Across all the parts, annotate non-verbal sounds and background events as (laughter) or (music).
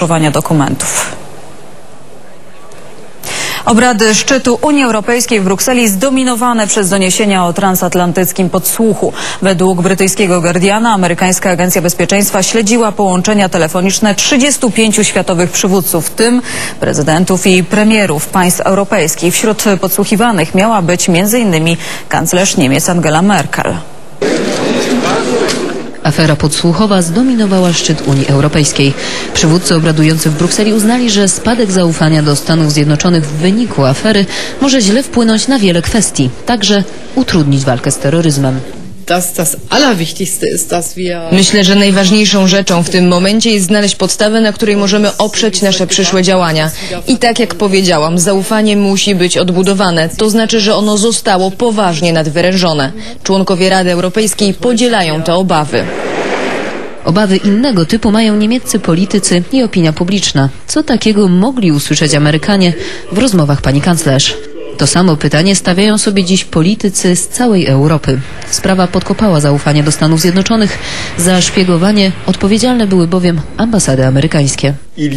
Używania dokumentów. Obrady szczytu Unii Europejskiej w Brukseli zdominowane przez doniesienia o transatlantyckim podsłuchu. Według brytyjskiego Guardiana amerykańska agencja bezpieczeństwa śledziła połączenia telefoniczne 35 światowych przywódców, w tym prezydentów i premierów państw europejskich. Wśród podsłuchiwanych miała być m.in. kanclerz Niemiec Angela Merkel. Afera podsłuchowa zdominowała szczyt Unii Europejskiej. Przywódcy obradujący w Brukseli uznali, że spadek zaufania do Stanów Zjednoczonych w wyniku afery może źle wpłynąć na wiele kwestii, także utrudnić walkę z terroryzmem. Dass das Allerwichtigste ist, dass wir Myślę, że najważniejszą rzeczą w tym momencie jest znaleźć podstawę, na której możemy oprzeć nasze przyszłe działania. I tak jak powiedziałam, zaufanie musi być odbudowane. To znaczy, że ono zostało poważnie nadwyrężone. Członkowie Rady Europejskiej podzielają te obawy. Obawy innego typu mają niemieccy politycy i opinia publiczna. Co takiego mogli usłyszeć Amerykanie w rozmowach pani kanclerz? To samo pytanie stawiają sobie dziś politycy z całej Europy. Sprawa podkopała zaufanie do Stanów Zjednoczonych. Za szpiegowanie odpowiedzialne były bowiem ambasady amerykańskie. Y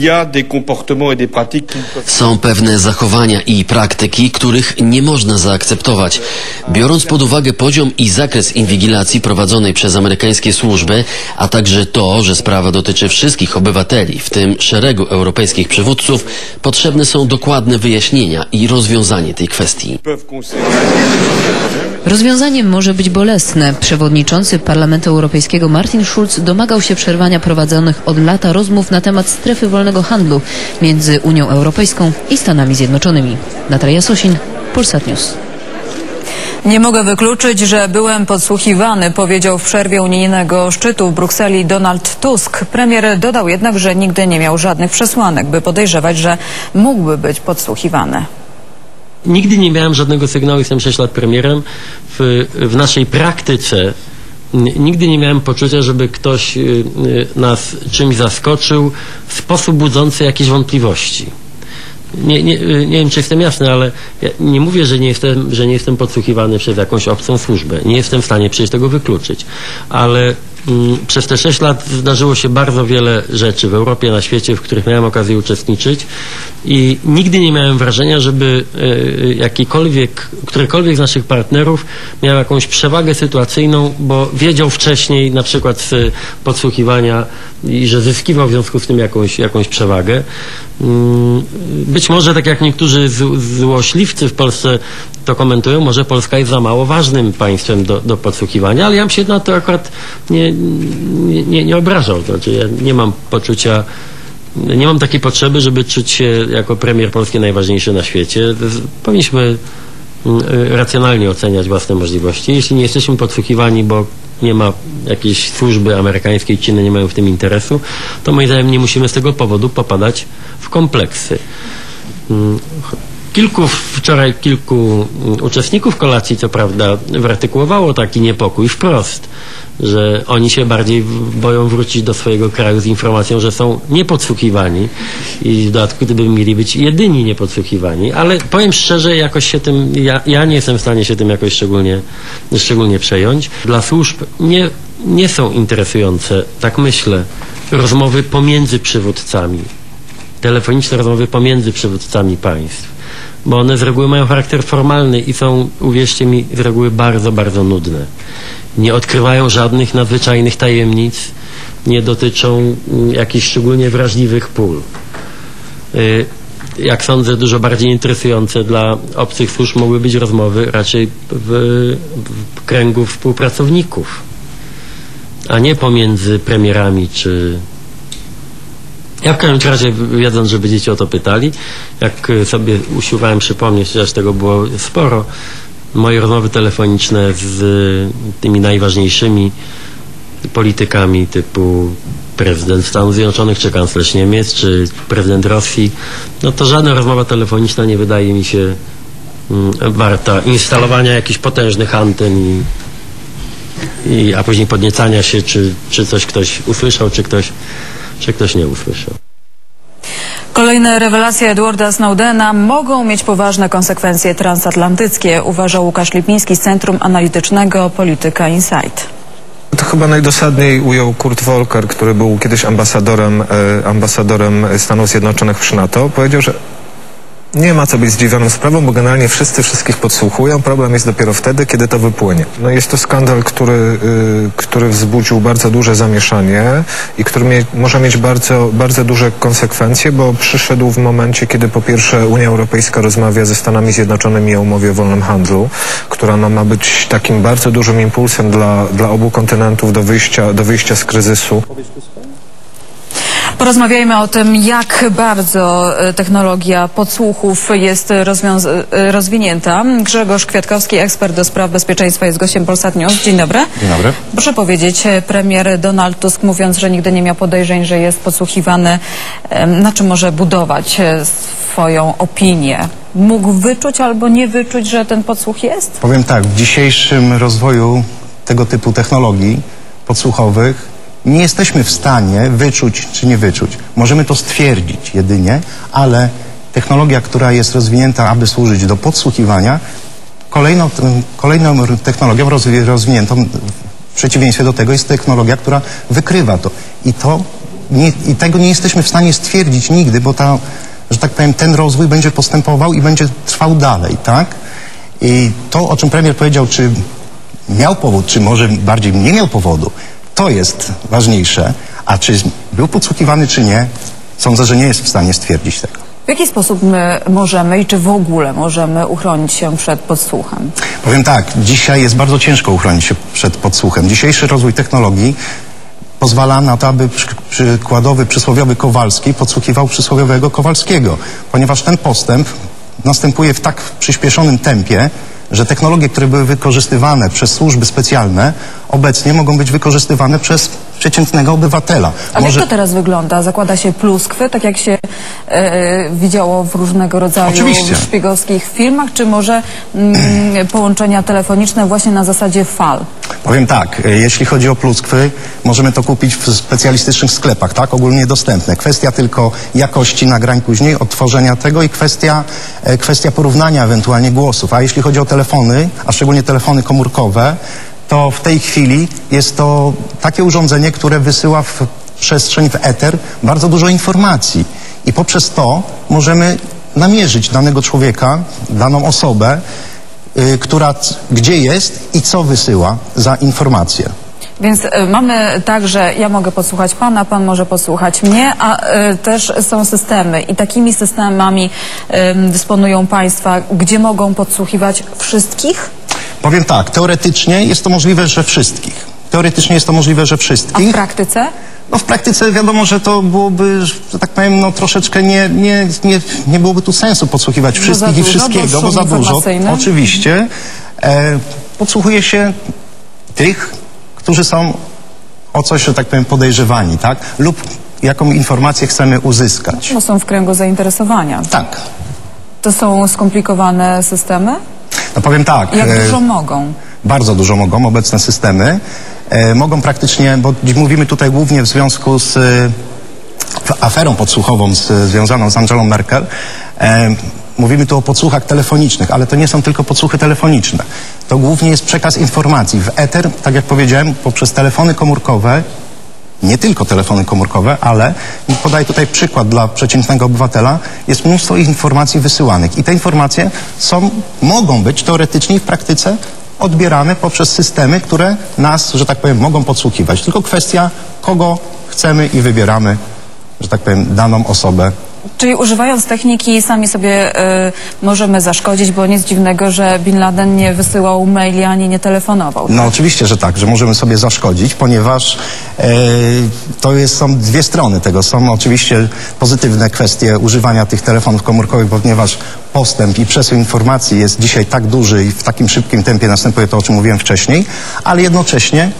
Są pewne zachowania i praktyki, których nie można zaakceptować. Biorąc pod uwagę poziom i zakres inwigilacji prowadzonej przez amerykańskie służby, a także to, że sprawa dotyczy wszystkich obywateli, w tym szeregu europejskich przywódców, potrzebne są dokładne wyjaśnienia i rozwiązanie tej kwestii. peuvent concerner Rozwiązanie może być bolesne. Przewodniczący Parlamentu Europejskiego Martin Schulz domagał się przerwania prowadzonych od lata rozmów na temat strefy wolnego handlu między Unią Europejską i Stanami Zjednoczonymi. Natalia Sosin, Polsat News. Nie mogę wykluczyć, że byłem podsłuchiwany, powiedział w przerwie unijnego szczytu w Brukseli Donald Tusk. Premier dodał jednak, że nigdy nie miał żadnych przesłanek, by podejrzewać, że mógłby być podsłuchiwany. Nigdy nie miałem żadnego sygnału, jestem 6 lat premierem. W, w naszej praktyce nigdy nie miałem poczucia, żeby ktoś y, y, nas czymś zaskoczył w sposób budzący jakieś wątpliwości. Nie, nie, y, nie wiem, czy jestem jasny, ale ja nie mówię, że nie, jestem, że nie jestem podsłuchiwany przez jakąś obcą służbę. Nie jestem w stanie przecież tego wykluczyć. Ale przez te 6 lat zdarzyło się bardzo wiele rzeczy w Europie, na świecie, w których miałem okazję uczestniczyć i nigdy nie miałem wrażenia, żeby y, jakikolwiek, którykolwiek z naszych partnerów miał jakąś przewagę sytuacyjną, bo wiedział wcześniej na przykład z podsłuchiwania i że zyskiwał w związku z tym jakąś, jakąś przewagę. Mm, Być może, tak jak niektórzy złośliwcy w Polsce to komentują, może Polska jest za mało ważnym państwem do, do podsłuchiwania, ale ja bym się na to akurat nie, nie, nie, nie obrażał. Znaczy, ja nie mam poczucia, nie mam takiej potrzeby, żeby czuć się jako premier Polski najważniejszy na świecie. Powinniśmy mm, racjonalnie oceniać własne możliwości. Jeśli nie jesteśmy podsłuchiwani, bo nie ma jakiejś służby amerykańskiej, czy inne nie mają w tym interesu, to moim zdaniem nie musimy z tego powodu popadać w kompleksy. Kilku, wczoraj kilku mm, uczestników kolacji, co prawda, wyartykułowało taki niepokój wprost, że oni się bardziej boją wrócić do swojego kraju z informacją, że są niepodsłuchiwani i w dodatku gdyby mieli być jedyni niepodsłuchiwani, ale powiem szczerze, jakoś się tym, ja, ja nie jestem w stanie się tym jakoś szczególnie, szczególnie przejąć. Dla służb nie, nie są interesujące, tak myślę, rozmowy pomiędzy przywódcami telefoniczne rozmowy pomiędzy przywódcami państw, bo one z reguły mają charakter formalny i są, uwierzcie mi, z reguły bardzo, bardzo nudne. Nie odkrywają żadnych nadzwyczajnych tajemnic, nie dotyczą mm, jakichś szczególnie wrażliwych pól. Y, Jak sądzę, dużo bardziej interesujące dla obcych służb mogły być rozmowy raczej w, w kręgu współpracowników, a nie pomiędzy premierami czy, ja w każdym razie, wiedząc, że będziecie o to pytali, jak y, sobie usiłowałem przypomnieć, chociaż tego było sporo, moje rozmowy telefoniczne z y, tymi najważniejszymi politykami typu prezydent Stanów Zjednoczonych, czy kanclerz Niemiec, czy prezydent Rosji, no to żadna rozmowa telefoniczna nie wydaje mi się mm, warta instalowania jakichś potężnych anten i, i, a później podniecania się, czy, czy coś ktoś usłyszał, czy ktoś, czy ktoś nie usłyszał. Kolejne rewelacje Edwarda Snowdena mogą mieć poważne konsekwencje transatlantyckie, uważał Łukasz Lipiński z Centrum Analitycznego Polityka Insight. To chyba najdosadniej ujął Kurt Volker, który był kiedyś ambasadorem, e, ambasadorem Stanów Zjednoczonych przy NATO. Powiedział, że nie ma co być zdziwioną sprawą, bo generalnie wszyscy wszystkich podsłuchują. Problem jest dopiero wtedy, kiedy to wypłynie. No jest to skandal, który, y, który wzbudził bardzo duże zamieszanie i który mie może mieć bardzo, bardzo duże konsekwencje, bo przyszedł w momencie, kiedy po pierwsze Unia Europejska rozmawia ze Stanami Zjednoczonymi o umowie o wolnym handlu, która no, ma być takim bardzo dużym impulsem dla, dla obu kontynentów do wyjścia, do wyjścia z kryzysu. Porozmawiajmy o tym, jak bardzo e, technologia podsłuchów jest e, rozwinięta. Grzegorz Kwiatkowski, ekspert do spraw bezpieczeństwa, jest gościem Polsat News. Dzień dobry. Dzień dobry. Proszę powiedzieć, e, premier Donald Tusk mówiąc, że nigdy nie miał podejrzeń, że jest podsłuchiwany, na czym może budować swoją opinię? Mógł wyczuć albo nie wyczuć, że ten podsłuch jest? Powiem tak, w dzisiejszym rozwoju tego typu technologii podsłuchowych nie jesteśmy w stanie wyczuć czy nie wyczuć. Możemy to stwierdzić jedynie, ale technologia, która jest rozwinięta, aby służyć do podsłuchiwania, kolejną, kolejną technologią rozwi- rozwiniętą w przeciwieństwie do tego jest technologia, która wykrywa to. I, to nie, I tego nie jesteśmy w stanie stwierdzić nigdy, bo ta, że tak powiem, ten rozwój będzie postępował i będzie trwał dalej, tak? I to, o czym premier powiedział, czy miał powód, czy może bardziej nie miał powodu, to jest ważniejsze. A czy był podsłuchiwany, czy nie, sądzę, że nie jest w stanie stwierdzić tego. W jaki sposób my możemy i czy w ogóle możemy uchronić się przed podsłuchem? Powiem tak, dzisiaj jest bardzo ciężko uchronić się przed podsłuchem. Dzisiejszy rozwój technologii pozwala na to, aby przy, przykładowy przysłowiowy Kowalski podsłuchiwał przysłowiowego Kowalskiego, ponieważ ten postęp następuje w tak przyspieszonym tempie, że technologie, które były wykorzystywane przez służby specjalne, obecnie mogą być wykorzystywane przez przeciętnego obywatela. A jak to teraz wygląda? Zakłada się pluskwy, tak jak się e, widziało w różnego rodzaju Oczywiście. szpiegowskich filmach, czy może mm, (clears throat) połączenia telefoniczne właśnie na zasadzie fal? Powiem tak, e, jeśli chodzi o pluskwy, możemy to kupić w specjalistycznych sklepach, tak, ogólnie dostępne. Kwestia tylko jakości nagrań później, odtworzenia tego i kwestia, e, kwestia porównania ewentualnie głosów. A jeśli chodzi o telefony, a szczególnie telefony komórkowe, to w tej chwili jest to takie urządzenie, które wysyła w przestrzeń, w eter bardzo dużo informacji. I poprzez to możemy namierzyć danego człowieka, daną osobę, y, która gdzie jest i co wysyła za informacje. Więc e, mamy tak, że ja mogę podsłuchać pana, pan może podsłuchać mnie, a e, też są systemy i takimi systemami em, dysponują państwa, gdzie mogą podsłuchiwać wszystkich? Powiem tak, teoretycznie jest to możliwe, że wszystkich. Teoretycznie jest to możliwe, że A w wszystkich. praktyce? No w praktyce wiadomo, że to byłoby, że tak powiem, no troszeczkę nie, nie, nie, nie byłoby tu sensu podsłuchiwać wszystkich za i dużo, wszystkiego, bo bo za dużo. Oczywiście. E, podsłuchuje się tych, którzy są o coś, że tak powiem, podejrzewani, tak? Lub jaką informację chcemy uzyskać. Bo są w kręgu zainteresowania. Tak. To są skomplikowane systemy? No powiem tak. Jak e, dużo mogą? bardzo dużo mogą obecne systemy. E, mogą praktycznie, bo dziś mówimy tutaj głównie w związku z e, aferą podsłuchową z, związaną z Angelą Merkel. E, mówimy tu o podsłuchach telefonicznych, ale to nie są tylko podsłuchy telefoniczne. To głównie jest przekaz informacji w eter, tak jak powiedziałem, poprzez telefony komórkowe, nie tylko telefony komórkowe, ale podaję tutaj przykład dla przeciętnego obywatela, jest mnóstwo informacji wysyłanych i te informacje są, mogą być teoretycznie i w praktyce odbierane poprzez systemy, które nas, że tak powiem, mogą podsłuchiwać. Tylko kwestia, kogo chcemy i wybieramy, że tak powiem, daną osobę Czyli używając techniki sami sobie y, możemy zaszkodzić, bo nic dziwnego, że Bin Laden nie wysyłał maili ani nie telefonował. No oczywiście, że tak, że możemy sobie zaszkodzić, ponieważ e, to jest, są dwie strony tego. Są oczywiście pozytywne kwestie używania tych telefonów komórkowych, ponieważ postęp i przesył informacji jest dzisiaj tak duży i w takim szybkim tempie następuje to, o czym mówiłem wcześniej, ale jednocześnie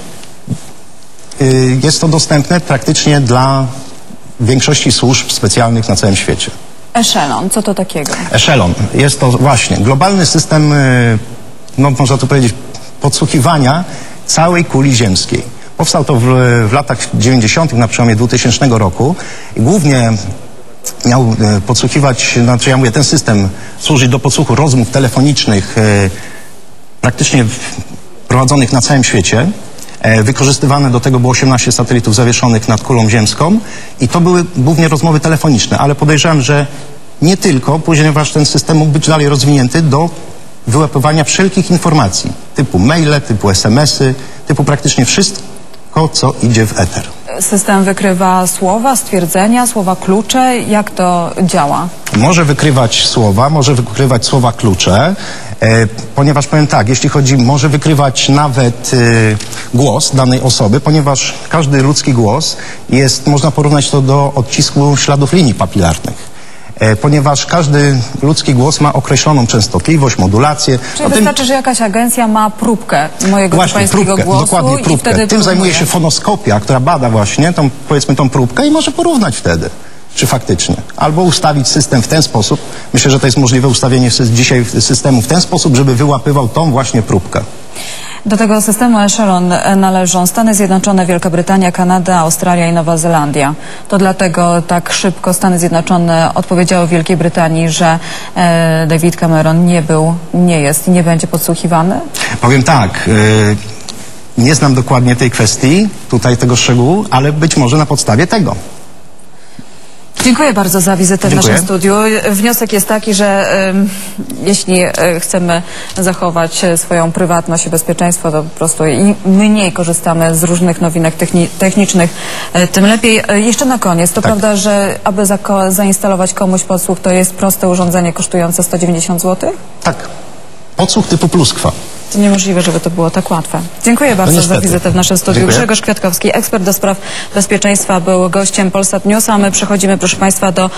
y, jest to dostępne praktycznie dla większości służb specjalnych na całym świecie. Echelon, co to takiego? Echelon. Jest to właśnie globalny system, y, no można tu powiedzieć, podsłuchiwania całej kuli ziemskiej. Powstał to w, w latach 90. na przełomie 2000 roku i głównie miał y, podsłuchiwać, znaczy ja mówię, ten system służyć do podsłuchu rozmów telefonicznych y, praktycznie prowadzonych na całym świecie. E, wykorzystywane do tego było 18 satelitów zawieszonych nad kulą ziemską i to były głównie rozmowy telefoniczne, ale podejrzewam, że nie tylko, ponieważ ten system mógł być dalej rozwinięty do wyłapywania wszelkich informacji, typu maile, typu smsy, typu praktycznie wszystko, co idzie w eter. System wykrywa słowa, stwierdzenia, słowa klucze. Jak to działa? Może wykrywać słowa, może wykrywać słowa klucze, e, ponieważ powiem tak, jeśli chodzi, może wykrywać nawet e, głos danej osoby, ponieważ każdy ludzki głos jest, można porównać to do odcisku śladów linii papilarnych. E, ponieważ każdy ludzki głos ma określoną częstotliwość, modulację. Czyli O tym- wystarczy, że jakaś agencja ma próbkę mojego Właśnie, pańskiego próbkę, głosu dokładnie próbkę. Tym zajmuje porównuje. się fonoskopia, która bada właśnie tą, powiedzmy tą próbkę i może porównać wtedy, czy faktycznie. Albo ustawić system w ten sposób. Myślę, że to jest możliwe ustawienie dzisiaj systemu w ten sposób, żeby wyłapywał tą właśnie próbkę. Do tego systemu Echelon e, należą Stany Zjednoczone, Wielka Brytania, Kanada, Australia i Nowa Zelandia. To dlatego tak szybko Stany Zjednoczone odpowiedziały Wielkiej Brytanii, że e, David Cameron nie był, nie jest i nie będzie podsłuchiwany. Powiem tak, y, nie znam dokładnie tej kwestii, tutaj tego szczegółu, ale być może na podstawie tego. Dziękuję bardzo za wizytę w Dziękuję. naszym studiu. Wniosek jest taki, że jeśli e, chcemy zachować e, swoją prywatność i bezpieczeństwo, to po prostu im mniej korzystamy z różnych nowinek techni technicznych, e, tym lepiej. Jeszcze na koniec, to Tak. prawda, że aby zako- zainstalować komuś podsłuch, to jest proste urządzenie kosztujące 190 zł? Tak, podsłuch typu pluskwa. To niemożliwe, żeby to było tak łatwe. Dziękuję bardzo za wizytę w naszym studiu. Dziękuję. Grzegorz Kwiatkowski, ekspert do spraw bezpieczeństwa, był gościem Polsat News, a my przechodzimy, proszę Państwa, do